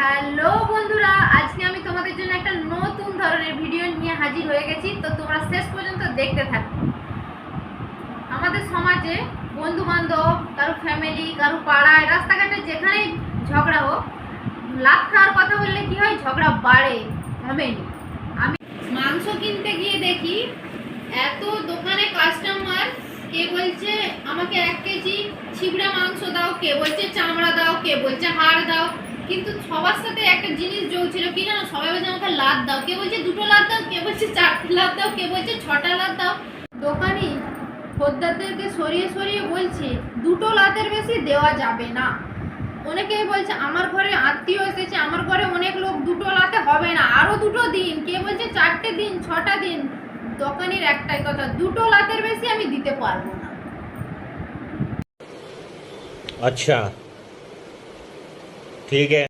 Hello বন্ধুরা, আজকে আমি তোমাদের জন্য একটা নতুন ধরনের ভিডিও নিয়ে হাজির হয়ে গেছি, তো তোমরা শেষ পর্যন্ত দেখতে থাকো। আমাদের সমাজে বন্ধু বান্ধব কারও ফ্যামিলি কারও পাড়ায়, রাস্তাঘাটে যেখানেই ঝগড়া হোক, লাভ খাওয়ার কথা বললে কি হয়? ঝগড়া বাড়ে, কমেনি। আমি মাংস কিনতে গিয়ে দেখি, এত দোকানে কাস্টমার কে বলছে, আমাকে এক কেজি ছিবড়া মাংস দাও, কে বলছে, চামড়া দাও, কে বলছে, হাড় দাও। কিন্তু সবার সাথে একটা জিনিস ছিল কি জানো? সবাই বলছে আমাকে লাদ দাও। কে বলছে দুটো লাদ দাও? কে বলছে চারটে লাদ দাও? কে বলছে ছটা লাদ দাও? দোকানি খদ্দারদেরকে সরিয়ে সরিয়ে বলছে দুটো লাতের বেশি দেওয়া যাবে না। অনেকেই বলছে আমার ঘরে আত্মীয় এসেছে আমার ঘরে অনেক লোক দুটো লাতে হবে না আরও দুটো দিন। কে বলছে চারটে দিন ছটা দিন। দোকানের একটাই কথা দুটো লাতের বেশি আমি দিতে পারব না। আচ্ছা। ठीक है